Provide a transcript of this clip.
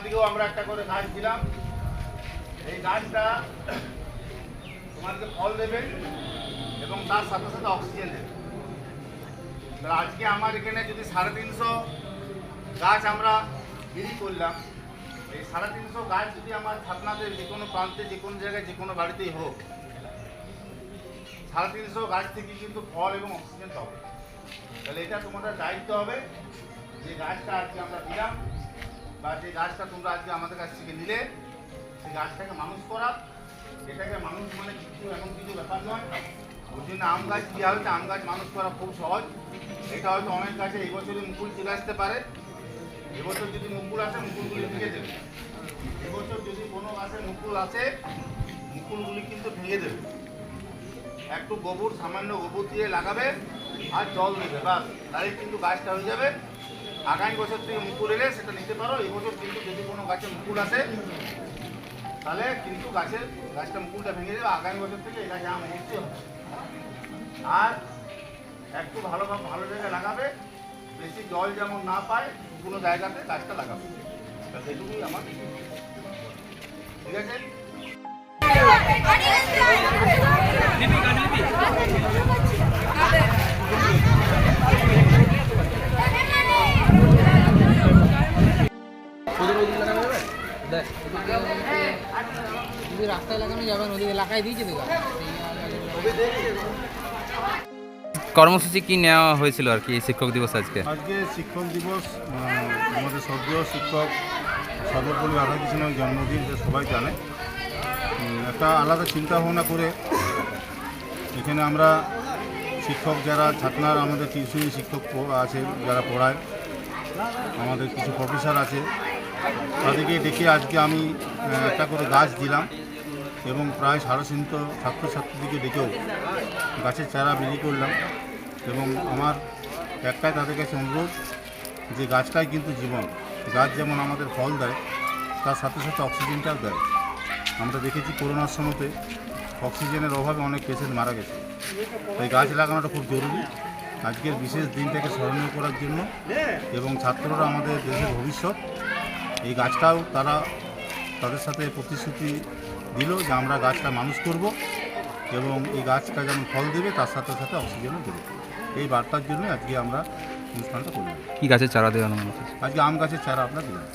তোমাদেরকেও আমরা একটা করে গাছ দিলাম। এই গাছটা তোমাদেরকে ফল দেবে এবং তার সাথে সাথে অক্সিজেন দেবে। তাহলে আজকে আমার এখানে যদি সাড়ে তিনশো গাছ আমরা বিলি করলাম, এই সাড়ে তিনশো গাছ যদি আমার ছাতনাতে যে কোনো প্রান্তে, যে কোনো জায়গায়, যে কোনো বাড়িতেই হোক, সাড়ে তিনশো গাছ থেকে কিন্তু ফল এবং অক্সিজেন পাবে। তাহলে এটা তোমাদের দায়িত্ব হবে যে গাছটা আজকে আমরা দিলাম। বা যে গাছটা তোমরা আজকে আমাদের কাছ থেকে নিলে, সেই গাছটাকে মানুষ করা এটাকে মানুষ মানে কিছু এমন কিছু ব্যাপার নয়। ওই জন্য আম গাছ কী হয়েছে, আম গাছ মানুষ করা খুব সহজ। এটা হয়তো অনেক গাছে এই বছরই মুকুল চলে আসতে পারে। এবছর যদি মুকুল আসে মুকুলগুলি ভেঙে দেবে। এবছর যদি কোনো গাছে মুকুল আসে, মুকুলগুলি কিন্তু ভেঙে দেবে। একটু গোবর, সামান্য গোবর দিয়ে লাগাবে আর জল দেবে, বাস। তাহলে কিন্তু গাছটা হয়ে যাবে। আগামী বছর থেকে মুকুল এলে সেটা নিতে পারো এই বছর কিন্তু যদি কোনো গাছে মুকুল আসে তাহলে কিন্তু গাছের গাছটা মুকুলটা ভেঙে যাবে আগামী বছর থেকে এটা আম হবে আর একটু ভালো ভালো জায়গায় লাগাবে বেশি জল যেমন না পায় কোনো জায়গাতে গাছটা লাগাবে সেটুকুই আমার ঠিক আছে যদি রাস্তায় লাগানো যাবে ওদিকে দিয়েছে তো। কর্মসূচি কি নেওয়া হয়েছিল আর কি এই শিক্ষক দিবস আজকে? আজকে শিক্ষক দিবস আমাদের স্বর্গীয় শিক্ষক সর্বপল্লী রাধাকৃষ্ণের জন্মদিন সবাই জানে। একটা আলাদা চিন্তা ভাবনা করে এখানে আমরা শিক্ষক যারা ছাত্রার আমাদের টিউশনি শিক্ষক আছে যারা পড়ায় আমাদের কিছু প্রফেসর আছে তাদেরকে ডেকে আজকে আমি একটা করে গাছ দিলাম এবং প্রায় তিনশো ছাত্রছাত্রীদেরকে ডেকেও গাছের চারা বিলি করলাম এবং আমার একটাই তাদের কাছে অনুরোধ যে গাছটাই কিন্তু জীবন। গাছ যেমন আমাদের ফল দেয়, তার সাথে সাথে অক্সিজেনটাও দেয়। আমরা দেখেছি করোনার সময়তে অক্সিজেনের অভাবে অনেক পেশেন্ট মারা গেছে। তাই গাছ লাগানোটা খুব জরুরি। আজকের বিশেষ দিনটাকে স্মরণীয় করার জন্য এবং ছাত্ররা আমাদের দেশের ভবিষ্যৎ এই গাছটাও তারা তাদের সাথে প্রতিশ্রুতি দিল যে আমরা গাছটা মানুষ করব এবং এই গাছটা যেমন ফল দেবে তার সাথে সাথে অক্সিজেনও দেবে। এই বার্তার জন্য আজকে আমরা অনুষ্ঠানটা করলাম। কি গাছের চারা দেওয়ানো হয়েছে আজকে আম গাছের চারা আমরা দিলাম